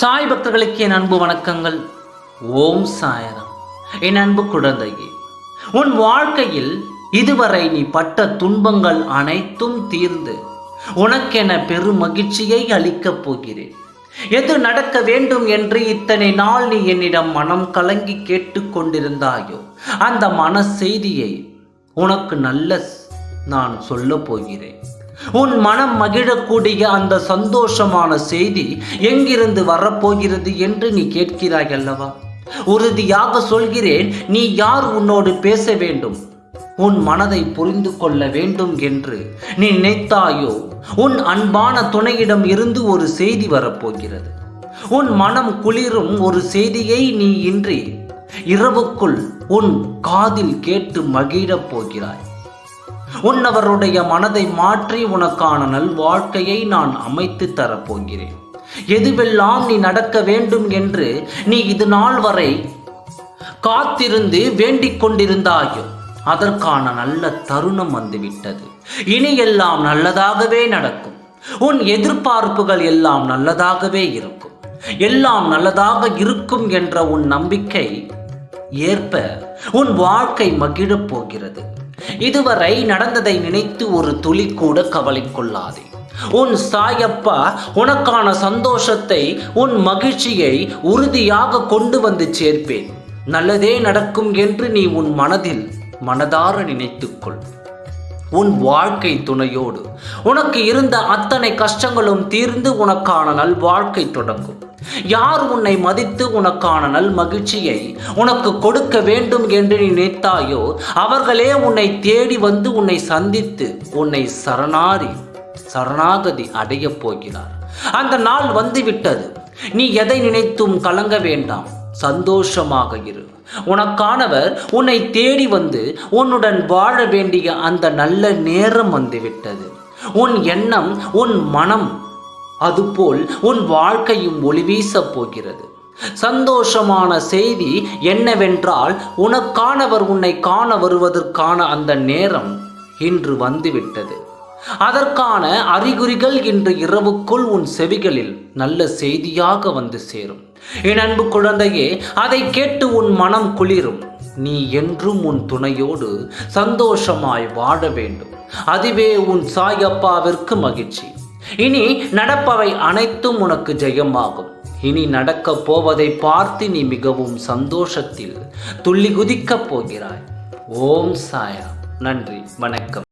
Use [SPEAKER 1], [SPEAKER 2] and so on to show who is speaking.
[SPEAKER 1] சாய் பக்தர்களுக்கு என் அன்பு வணக்கங்கள். ஓம் சாயரம். என் அன்பு குழந்தையே உன் வாழ்க்கையில் இதுவரை நீ பட்ட துன்பங்கள் அனைத்தும் தீர்ந்து உனக்கென பெரும் மகிழ்ச்சியை அளிக்கப் போகிறேன். எது நடக்க வேண்டும் என்று இத்தனை நாள் நீ என்னிடம் மனம் கலங்கி கேட்டுக்கொண்டிருந்தாயோ அந்த மன செய்தியை உனக்கு நல்ல நான் சொல்லப் போகிறேன். உன் மனம் மகிழக்கூடிய அந்த சந்தோஷமான செய்தி எங்கிருந்து வரப்போகிறது என்று நீ கேட்கிறாய் அல்லவா? உறுதியாக சொல்கிறேன் நீ யார் உன்னோடு பேச வேண்டும்? உன் மனதை புரிந்து கொள்ள வேண்டும் என்று நீ நினைத்தாயோ? உன் அன்பான துணையிடம் இருந்து ஒரு செய்தி வரப்போகிறது. உன் மனம் குளிரும் ஒரு செய்தியை நீ இன்றி இரவுக்குள் உன் காதில் கேட்டு மகிழப் போகிறாய். உன்னவருடைய மனதை மாற்றி உனக்கான நல் வாழ்க்கையை நான் அமைத்து தரப்போகிறேன். எதுவெல்லாம் நீ நடக்க வேண்டும் என்று நீ இது நாள் வரை காத்திருந்து வேண்டிக் கொண்டிருந்தாயோ அதற்கான நல்ல தருணம் வந்துவிட்டது. இனி எல்லாம் நல்லதாகவே நடக்கும். உன் எதிர்பார்ப்புகள் எல்லாம் நல்லதாகவே இருக்கும். எல்லாம் நல்லதாக இருக்கும் என்ற உன் நம்பிக்கை ஏற்ப உன் வாழ்க்கை மகிழப் போகிறது. இதுவரை நடந்ததை நினைத்து ஒரு துளி கூட கவலை கொள்ளாதே. உன் சாயப்பா உனக்கான சந்தோஷத்தை உன் மகிழ்ச்சியை உறுதியாக கொண்டு வந்து சேர்ப்பேன். நல்லதே நடக்கும் என்று நீ உன் மனதில் மனதார நினைத்துக்கொள் உன் வாழ்க்கை துணையோடு. உனக்கு இருந்த அத்தனை கஷ்டங்களும் தீர்ந்து உனக்கான நல் வாழ்க்கை தொடங்கும். யார் உன்னை மதித்து உனக்கான நல் மகிழ்ச்சியை உனக்கு கொடுக்க வேண்டும் என்று நினைத்தாயோ அவர்களே உன்னை தேடி வந்து உன்னை சந்தித்து உன்னை சரணாரி சரணாகதி அடையப் போகிறார். அந்த நாள் வந்துவிட்டது. நீ எதை நினைத்தும் கலங்க வேண்டாம். சந்தோஷமாக இரு. உனக்கானவர் உன்னை தேடி வந்து உன்னுடன் வாழ வேண்டிய அந்த நல்ல நேரம் வந்துவிட்டது. உன் எண்ணம் உன் மனம் அதுபோல் உன் வாழ்க்கையும் ஒளி வீசப் போகிறது. சந்தோஷமான செய்தி என்னவென்றால் உனக்கானவர் உன்னை காண வருவதற்கான அந்த நேரம் இன்று வந்துவிட்டது. அதற்கான அறிகுறிகள் இன்று இரவுக்குள் உன் செவிகளில் நல்ல செய்தியாக வந்து சேரும். என் அன்பு குழந்தையே அதை கேட்டு உன் மனம் குளிரும். நீ என்றும் உன் துணையோடு சந்தோஷமாய் வாழ வேண்டும். அதுவே உன் சாயப்பாவிற்கு மகிழ்ச்சி. இனி நடப்பவை அனைத்தும் உனக்கு ஜெயமாகும். இனி நடக்கப் போவதை பார்த்து நீ மிகவும் சந்தோஷத்தில் துள்ளி குதிக்கப் போகிறாய். ஓம் சாயா. நன்றி. வணக்கம்.